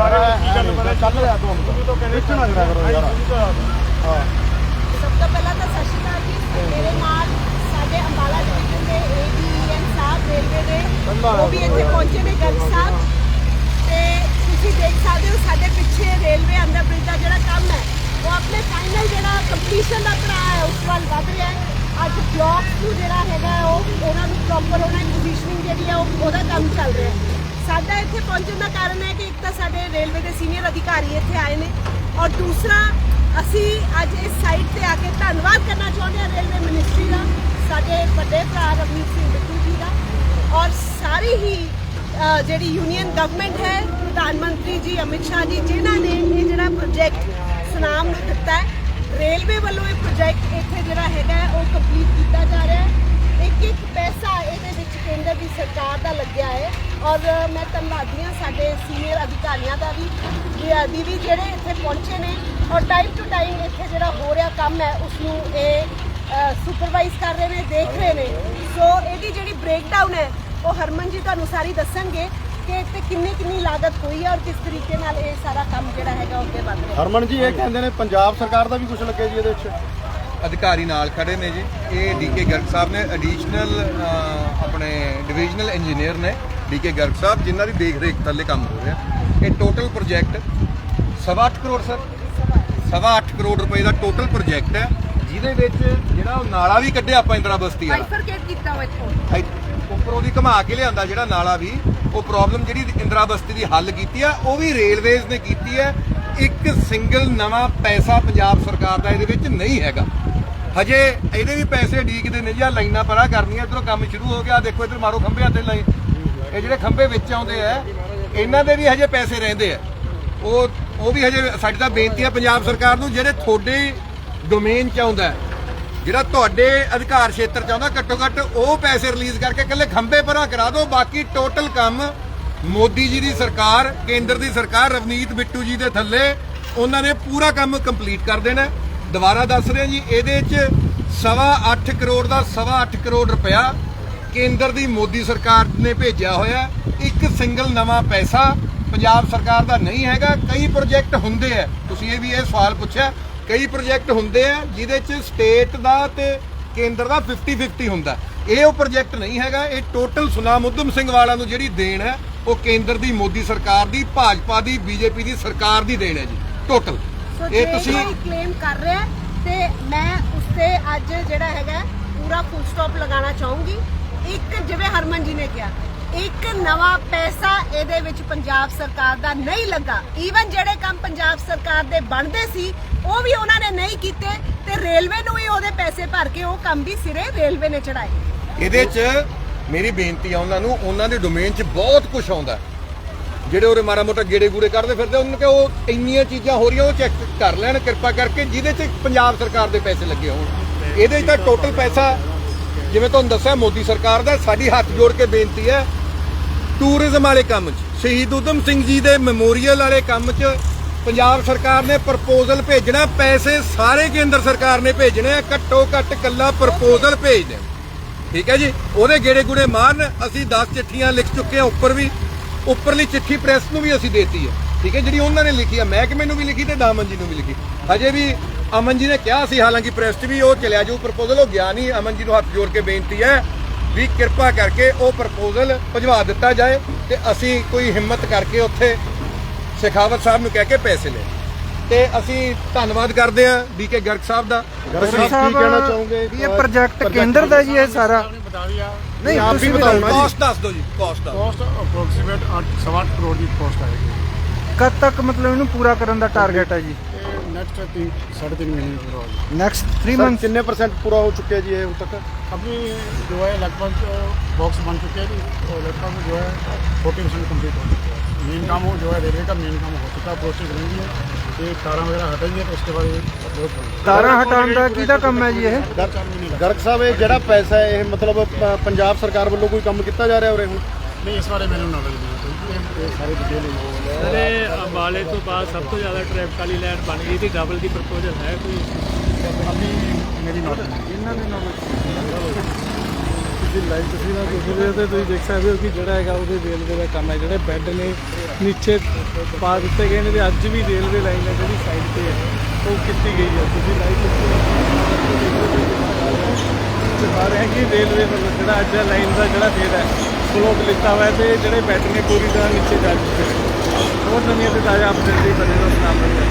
ਸਾਰੇ ਕੀ ਗੱਲ ਪਤਾ ਚੱਲ ਰਿਹਾ ਤੋਂ ਵਿੱਚ ਨਾ ਜੜਾ ਕਰੋ ਯਾਰ। ਹਾਂ। ਸਭ ਤੋਂ ਪਹਿਲਾਂ ਤਾਂ ਸਤਿ ਸ਼੍ਰੀ ਅਕਾਲ ਜੀ। ਮੇਰੇ ਨਾਲ ਸਾਡੇ ਅੰਬਾਲਾ ਡਿਵੀਜ਼ਨ ਦੇ ਏਡੀਐਮ ਸਾਹਿਬ ਰੇਲਵੇ ਦੇ। ਉਹ ਵੀ ਇੱਥੇ ਪਹੁੰਚੇ ਨੇ ਗਰਗ ਸਾਹਿਬ। ਤੇ ਤੁਸੀਂ ਦੇਖ ਸਕਦੇ ਹੋ ਸਾਡੇ ਪਿੱਛੇ ਰੇਲਵੇ ਅੰਡਰ ਬ੍ਰਿਜ ਦਾ ਜਿਹੜਾ ਕੰਮ ਹੈ ਉਹ ਆਪਣੇ ਫਾਈਨਲ ਜਿਹੜਾ ਕੰਪਲੀਸ਼ਨ ਦਾ ਪੜਾਅ ਹੈ ਉਸ ਵੱਲ ਵੱਧ ਰਿਹਾ ਹੈ। ਅੱਜ ਬਲੌਕ ਨੂੰ ਜਿਹੜਾ ਹੈਗਾ ਉਹ ਉਹਨਾਂ ਨੂੰ ਪ੍ਰੋਪਰ ਉਹਨਾਂ ਦੀ ਪੋਜੀਸ਼ਨਿੰਗ ਜਿਹੜੀ ਹੈ ਉਹ- ਉਹਦਾ ਕੰਮ ਚੱਲ ਰਿਹਾ ਹੈ। ਸਾਡਾ ਇੱਥੇ ਪਹੁੰਚਣ ਦਾ ਕਾਰਨ ਹੈ ਕਿ ਇੱਕ ਤਾਂ ਸਾਡੇ ਰੇਲਵੇ ਦੇ ਸੀਨੀਅਰ ਅਧਿਕਾਰੀ ਇੱਥੇ ਆਏ ਨੇ ਔਰ ਦੂਸਰਾ, ਅਸੀਂ ਅੱਜ ਇਸ ਸਾਈਟ ਤੇ ਆ ਕੇ ਧੰਨਵਾਦ ਕਰਨਾ ਚਾਹੁੰਦੇ ਹਾਂ ਰੇਲਵੇ ਮਿਨਿਸਟਰੀ ਦਾ, ਸਾਡੇ ਵੱਡੇ ਭਰਾ ਰਵਨੀਤ ਸਿੰਘ ਬਿੱਟੂ ਜੀ ਦਾ ਔਰ ਸਾਰੀ ਹੀ ਜਿਹੜੀ ਯੂਨੀਅਨ ਗਵਰਨਮੈਂਟ ਹੈ, ਪ੍ਰਧਾਨ ਮੰਤਰੀ ਜੀ ਅਮਿਤ ਸ਼ਾਹ ਜੀ, ਜਿਨ੍ਹਾਂ ਨੇ ਇਹ ਜਿਹੜਾ ਪ੍ਰੋਜੈਕਟ ਸੁਨਾਮ ਨੂੰ ਦਿੱਤਾ ਹੈ, ਰੇਲਵੇ ਵੱਲੋਂ ਇਹ ਪ੍ਰੋਜੈਕਟ ਇੱਥੇ ਜਿਹੜਾ ਹੈਗਾ ਉਹ ਕੰਪਲੀਟ ਕੀਤਾ ਜਾ ਰਿਹਾ ਹੈ। ਇੱਕ ਇੱਕ ਪੈਸਾ ਇਹਦੇ ਵਿੱਚ ਕੇਂਦਰ ਦੀ ਸਰਕਾਰ ਦਾ ਲੱਗਿਆ ਔਰ ਮੈਂ ਧੰਨਵਾਦੀ ਹਾਂ ਸਾਡੇ ਸੀਨੀਅਰ ਅਧਿਕਾਰੀਆਂ ਦਾ ਵੀ ਜੀ- ਦੀ ਵੀ ਜਿਹੜੇ ਇੱਥੇ ਪਹੁੰਚੇ ਨੇ ਔਰ ਟਾਈਮ ਟੂ ਟਾਈਮ ਇੱਥੇ ਜਿਹੜਾ ਹੋ ਰਿਹਾ ਕੰਮ ਹੈ ਉਸ ਨੂੰ ਇਹ ਸੁਪਰਵਾਈਜ਼ ਕਰ ਰਹੇ ਨੇ ਦੇਖ ਰਹੇ ਨੇ। ਸੋ ਇਹਦੀ ਜਿਹੜੀ ਬ੍ਰੇਕਡਾਊਨ ਹੈ ਉਹ ਹਰਮਨ ਜੀ ਤੁਹਾਨੂੰ ਸਾਰੀ ਦੱਸਣਗੇ ਕਿ ਇੱਥੇ ਕਿੰਨੀ ਕਿੰਨੀ ਲਾਗਤ ਹੋਈ ਹੈ ਔਰ ਕਿਸ ਤਰੀਕੇ ਨਾਲ ਇਹ ਸਾਰਾ ਕੰਮ ਜਿਹੜਾ ਹੈਗਾ ਉਹ ਅੱਗੇ ਵੱਧ ਰਿਹਾ ਹਰਮਨ ਜੀ ਇਹ ਕਹਿੰਦੇ ਨੇ ਪੰਜਾਬ ਸਰਕਾਰ ਦਾ ਵੀ ਕੁਝ ਲੱਗਿਆ ਜੀ ਇਹਦੇ ਵਿੱਚ? ਅਧਿਕਾਰੀ ਨਾਲ ਖੜੇ ਨੇ ਜੀ। ਇਹ ਡੀਕੇ ਗਰਗ ਸਾਹਿਬ ਨੇ ਐਡੀਸ਼ਨਲ ਆਪਣੇ ਡਿਵੀਜ਼ਨਲ ਇੰਜੀਨੀਅਰ ਨੇ। ਡੀਕੇ ਗਰਗ ਸਾਹਿਬ ਜਿਨ੍ਹਾਂ ਦੀ ਦੇਖ ਰੇਖ ਥੱਲੇ ਕੰਮ ਹੋ ਰਿਹਾ। ਇਹ ਟੋਟਲ ਪ੍ਰੋਜੈਕਟ ਸਵਾ ਅੱਠ ਕਰੋੜ ਸਰ। ਸਵਾ ਅੱਠ ਕਰੋੜ ਰੁਪਏ ਦਾ ਟੋਟਲ ਪ੍ਰੋਜੈਕਟ ਹੈ ਜਿਹਦੇ ਵਿੱਚ ਜਿਹੜਾ ਉਹ ਨਾਲਾ ਵੀ ਕੱਢਿਆ ਆਪਾਂ ਇੰਦਰਾ ਬਸਤੀ ਵਾਲਾ। ਬਾਈਫਰਕੇਟ ਕੀਤਾ ਹੋਇਆ ਇੱਥੋਂ। ਇੱਥੇ ਉੱਪਰੋਂ ਦੀ ਘੁਮਾ ਕੇ ਲਿਆਂਦਾ ਜਿਹੜਾ ਨਾਲਾ ਵੀ ਉਹ ਪ੍ਰੋਬਲਮ ਜਿਹੜੀ ਇੰਦਰਾ ਬਸਤੀ ਦੀ ਹੱਲ ਕੀਤੀ ਆ ਉਹ ਵੀ ਰੇਲਵੇਜ਼ ਨੇ ਕੀਤੀ ਹੈ। ਇੱਕ ਸਿੰਗਲ ਨਵਾਂ ਪੈਸਾ ਪੰਜਾਬ ਸਰਕਾਰ ਦਾ ਇਹਦੇ ਵਿੱਚ ਨਹੀਂ ਹੈਗਾ। ਹਜੇ ਇਹਦੇ ਵੀ ਪੈਸੇ ਡੀਕਦੇ ਨੇ ਜਾਂ ਲਾਈਨਾਂ ਪਰਾਂ ਕਰਨੀਆਂ ਇਧਰੋਂ ਕੰਮ ਸ਼ੁਰੂ ਹੋ ਗਿਆ ਦੇਖੋ ਇਧਰ ਮਾਰੋ ਖੰਭਿਆਂ ਤੇ ਲਾਈ ਇਹ ਜਿਹੜੇ ਖੰਭੇ ਵਿੱਚ ਆਉਂਦੇ ਆ, ਇਹਨਾਂ ਦੇ ਵੀ ਹਜੇ ਪੈਸੇ ਰਹਿੰਦੇ ਆ। ਉਹ ਉਹ ਵੀ ਹਜੇ ਸਾਡੀ ਤਾਂ ਬੇਨਤੀ ਹੈ ਪੰਜਾਬ ਸਰਕਾਰ ਨੂੰ, ਜਿਹੜੇ ਤੁਹਾਡੇ ਡੋਮੇਨ ਚ ਆਉਂਦਾ ਜਿਹੜਾ ਤੁਹਾਡੇ ਅਧਿਕਾਰ ਖੇਤਰ ਚ ਆਉਂਦਾ, ਘੱਟੋ ਘੱਟ ਉਹ ਪੈਸੇ ਰਿਲੀਜ਼ ਕਰਕੇ ਇਕੱਲੇ ਖੰਭੇ ਭਰਾ ਕਰਾ ਦਿਓ, ਬਾਕੀ ਟੋਟਲ ਕੰਮ ਮੋਦੀ ਜੀ ਦੀ ਸਰਕਾਰ, ਕੇਂਦਰ ਦੀ ਸਰਕਾਰ, ਰਵਨੀਤ ਬਿੱਟੂ ਜੀ ਦੇ ਥੱਲੇ, ਉਹਨਾਂ ਨੇ ਪੂਰਾ ਕੰਮ ਕੰਪਲੀਟ ਕਰ ਦੇਣਾ ਦੁਬਾਰਾ ਦੱਸ ਰਿਹਾ ਜੀ, ਇਹਦੇ ਚ ਸਵਾ 8 ਕਰੋੜ ਦਾ ਸਵਾ 8 ਕਰੋੜ ਰੁਪਇਆ ਕੇਂਦਰ ਦੀ ਮੋਦੀ ਸਰਕਾਰ ਨੇ ਭੇਜਿਆ ਹੋਇਆ। ਇੱਕ ਸਿੰਗਲ ਨਵਾਂ ਪੈਸਾ ਪੰਜਾਬ ਸਰਕਾਰ ਦਾ ਨਹੀਂ ਹੈਗਾ ਕਈ ਪ੍ਰੋਜੈਕਟ ਹੁੰਦੇ ਆ। ਤੁਸੀਂ ਇਹ ਵੀ ਇਹ ਸਵਾਲ ਪੁੱਛਿਆ ਕਈ ਪ੍ਰੋਜੈਕਟ ਹੁੰਦੇ ਆ ਜਿਹਦੇ ਚ ਸਟੇਟ ਦਾ ਤੇ ਕੇਂਦਰ ਦਾ 50-50 ਹੁੰਦਾ। ਇਹ ਉਹ ਪ੍ਰੋਜੈਕਟ ਨਹੀਂ ਹੈਗਾ ਇਹ ਟੋਟਲ ਸੁਨਾਮ ਉਦਮ ਸਿੰਘ ਵਾਲਾ ਨੂੰ ਜਿਹੜੀ ਦੇਣ ਹੈ ਉਹ ਕੇਂਦਰ ਦੀ ਮੋਦੀ ਸਰਕਾਰ ਦੀ ਭਾਜਪਾ ਦੀ ਬੀਜੇਪੀ ਦੀ ਸਰਕਾਰ ਦੀ ਦੇਣ ਹੈ ਜੀ ਟੋਟਲ। ਇਹ ਤੁਸੀਂ ਕਲੇਮ ਕਰ ਰਿਹਾ ਤੇ ਮੈਂ ਉਸ ਤੇ ਅੱਜ ਜਿਹੜਾ ਹੈਗਾ ਪੂਰਾ ਫੁੱਲ ਸਟਾਪ ਲਗਾਉਣਾ ਚਾਹੂੰਗੀ। ਇੱਕ ਜਿਵੇਂ ਹਰਮਨ ਜੀ ਨੇ ਕਿਹਾ, ਇੱਕ ਨਵਾਂ ਪੈਸਾ ਇਹਦੇ ਵਿੱਚ ਪੰਜਾਬ ਸਰਕਾਰ ਦਾ ਨਹੀਂ ਲੱਗਾ। ਈਵਨ ਜਿਹੜੇ ਕੰਮ ਪੰਜਾਬ ਸਰਕਾਰ ਦੇ ਬਣਦੇ ਸੀ, ਉਹ ਵੀ ਉਹਨਾਂ ਨੇ ਨਹੀਂ ਕੀਤੇ ਤੇ ਰੇਲਵੇ ਨੂੰ ਵੀ ਉਹਦੇ ਪੈਸੇ ਭਰ ਕੇ ਉਹ ਕੰਮ ਵੀ ਸਿਰੇ ਰੇਲਵੇ ਨੇ ਚੜਾਏ। ਇਹਦੇ 'ਚ ਮੇਰੀ ਬੇਨਤੀ ਆ ਉਹਨਾਂ ਨੂੰ, ਉਹਨਾਂ ਦੇ ਡੋਮੇਨ 'ਚ ਬਹੁਤ ਕੁਝ ਆਉਂਦਾ। ਜਿਹੜੇ ਉਹਰੇ ਮਾੜਾ ਮੋਟਾ ਗੇੜੇ ਗੂੜੇ ਕਰਦੇ ਫਿਰਦੇ, ਉਹਨਾਂ ਕਿ ਉਹ ਇੰਨੀਆਂ ਚੀਜ਼ਾਂ ਹੋ ਰਹੀਆਂ, ਉਹ ਚੈੱਕ ਕਰ ਲੈਣ, ਕਿਰਪਾ ਕਰਕੇ ਜਿਹਦੇ 'ਚ ਪੰਜਾਬ ਸਰਕਾਰ ਦੇ ਪੈਸੇ ਲੱਗੇ ਹੋਣ। ਇਹਦੇ 'ਚ ਤਾਂ ਟੋਟਲ ਪੈਸਾ ਜਿਵੇਂ ਤੁਹਾਨੂੰ ਦੱਸਿਆ, ਮੋਦੀ ਸਰਕਾਰ ਦਾ ਸਾਡੀ ਹੱਥ ਜੋੜ ਕੇ ਬੇਨਤੀ ਹੈ ਟੂਰਿਜ਼ਮ ਵਾਲੇ ਕੰਮ 'ਚ, ਸ਼ਹੀਦ ਉਦਮ ਸਿੰਘ ਜੀ ਦੇ ਮੈਮੋਰੀਅਲ ਵਾਲੇ ਕੰਮ 'ਚ ਪੰਜਾਬ ਸਰਕਾਰ ਨੇ ਪ੍ਰਪੋਜ਼ਲ ਭੇਜਣਾ, ਪੈਸੇ ਸਾਰੇ ਕੇਂਦਰ ਸਰਕਾਰ ਨੇ ਭੇਜਣੇ ਆ, ਘੱਟੋ ਘੱਟ ਕੱਲਾ ਪ੍ਰਪੋਜ਼ਲ ਭੇਜਦੇ ਠੀਕ ਹੈ ਜੀ? ਉਹਦੇ ਗੇੜੇ ਗੁੜੇ ਮਾਰਨ, ਅਸੀਂ 10 ਚਿੱਠੀਆਂ ਲਿਖ ਚੁੱਕੇ ਆ ਉੱਪਰ ਵੀ, ਉੱਪਰਲੀ ਚਿੱਠੀ ਪ੍ਰੈਸ ਨੂੰ ਵੀ ਅਸੀਂ ਦੇਤੀ ਹੈ। ਠੀਕ ਹੈ? ਜਿਹੜੀ ਉਹਨਾਂ ਨੇ ਲਿਖੀ ਹੈ ਮਹਿਕਮੇ ਨੂੰ ਵੀ ਲਿਖੀ ਤੇ ਦਾਮਨ ਜੀ ਨੂੰ ਵੀ ਲਿਖੀ। ਹਜੇ ਵੀ ਅਮਨ ਜੀ ਨੇ ਕਿਹਾ ਸੀ ਹਾਲਾਂਕਿ ਪ੍ਰੈਸ 'ਚ ਵੀ ਉਹ ਚਲਿਆ ਜਾਊ ਪ੍ਰਪੋਜ਼ਲ ਉਹ ਗਿਆ ਨਹੀਂ। ਅਮਨ ਜੀ ਨੂੰ ਹੱਥ ਜੋੜ ਕੇ ਬੇਨਤੀ ਹੈ ਵੀ ਕਿਰਪਾ ਕਰਕੇ ਉਹ ਪ੍ਰਪੋਜ਼ਲ ਭਜਵਾ ਦਿੱਤਾ ਜਾਏ ਤੇ ਅਸੀਂ ਕੋਈ ਹਿੰਮਤ ਕਰਕੇ ਉੱਥੇ ਸ਼ੇਖਾਵਤ ਸਾਹਿਬ ਨੂੰ ਕਹਿ ਕੇ ਪੈਸੇ ਲੈ ਤੇ ਅਸੀਂ ਧੰਨਵਾਦ ਕਰਦੇ ਹਾਂ ਡੀਕੇ ਗਰਗ ਸਾਹਿਬ ਦਾ। ਗਰਗ ਸਾਹਿਬ ਕੀ ਕਹਿਣਾ ਚਾਹੋਗੇ? ਵੀ ਇਹ ਪ੍ਰੋਜੈਕਟ ਕੇਂਦਰ ਦਾ ਜੀ ਇਹ ਸਾਰਾ। ਨਹੀਂ ਆਪ ਨਾ ਜੀ ਕਾਸਟ ਦੱਸ ਦਿਓ ਜੀ ਕਾਸਟ ਦਾ ਕੋਸਟ ਅਪਰੋਕਸੀਮੇਟ 8 ਕਰੋੜ ਦੀ ਕੋਸਟ ਆਏਗੀ। ਕਦ ਤੱਕ ਮਤਲਬ ਇਹਨੂੰ ਪੂਰਾ ਕਰਨ ਦਾ ਟਾਰਗੇਟ ਹੈ ਜੀ? ਇਹ ਨੈਕਸਟ 3 3.5 ਮਹੀਨੇ में पूरा होगा ਨੈਕਸਟ 3 ਸਰ ਮੰਥ ਕਿੰਨੇ ਪਰਸੈਂਟ ਪੂਰਾ ਹੋ ਚੁੱਕਿਆ ਜੀ ਇਹ ਹੁਣ ਤੱਕ अभी जो है लगभग बॉक्स बन चुके हैं जी तो लगभग जो है फोर्टी परसेंट कम्प्लीट हो चुके हैं मेन काम हो जो है रेलवे का मेन काम हो चुका है प्रोसेस रहेंगी है ये तारा वगैरह हटेंगे तो उसके बाद ये बहुत बनेगा ਤਾਰਾਂ ਹਟਾਉਣ ਦਾ ਕਿਹਦਾ ਕੰਮ ਹੈ ਜੀ ਇਹ चार चार महीने लगे ਗਰਗ ਸਾਹਿਬ ਇਹ ਜਿਹੜਾ ਪੈਸਾ ਹੈ ਇਹ ਮਤਲਬ ਪ- ਪੰਜਾਬ ਸਰਕਾਰ ਵੱਲੋਂ ਕੋਈ ਕੰਮ ਕੀਤਾ ਜਾ ਰਿਹਾ ਉਰੇ ਹੁਣ नहीं इस बारे में मैंने नॉलेज नहीं है तो ये- ये सारी डिटेल है ਸਰੇ ਅੰਬਾਲੇ ਤੋਂ ਬਾਅਦ ਸਭ ਤੋਂ ਜ਼ਿਆਦਾ ਟ੍ਰੈਫਿਕ ਵਾਲੀ ਲਾਈਨ ਬਣ ਗਈ ਦੀ ਡਬਲ ਦੀ ਪ੍ਰਪੋਜ਼ਲ ਹੈ ਕੋਈ? ਅਭੀ ਮੇਰੀ ਨੋਟ ਇਹਨਾਂ ਦੇ ਨਾਲ ਤੁਸੀਂ ਲਾਈਵ ਤੁਸੀਂ ਨਾ ਤੁਸੀਂ ਦੇ ਤੇ ਤੁਸੀਂ ਦੇਖ ਸਕਦੇ ਹੋ ਕਿ ਜਿਹੜਾ ਹੈਗਾ ਉਹਦੇ ਰੇਲਵੇ ਦਾ ਕੰਮ ਹੈ ਜਿਹੜੇ ਬੈੱਡ ਨੇ ਨੀਚੇ ਪਾ ਦਿੱਤੇ ਗਏ ਨੇ ਤੇ ਅੱਜ ਵੀ ਰੇਲਵੇ ਲਾਈਨ ਹੈ ਜਿਹੜੀ ਸਾਈਡ ਤੇ ਹੈ ਉਹ ਕੀਤੀ ਗਈ ਹੈ। ਤੁਸੀਂ ਲਾਈਵ ਤੁਸੀਂ ਬਾਰੇ ਹੈ। ਕਿ ਰੇਲਵੇ ਵੱਲੋਂ ਜਿਹੜਾ ਅੱਜ ਲਾਈਨ ਦਾ ਜਿਹੜਾ ਫੇਰ ਹੈ ਬਲੋਕ ਲਿੱਤਾ ਹੋਇਆ ਤੇ ਜਿਹੜੇ ਬੈੱਡ ਨੇ ਪੂਰੀ ਤਰ੍ਹਾਂ ਨੀਚੇ ਜਾ ਚੁੱਕੇ ਨੇ। ਹੋਰ ਨਵੀਆਂ ਤੇ ਤਾਜ਼ਾ ਅਪਡੇਟ ਲਈ ਬਣੇ ਰਹੋ ਸਲਾਮ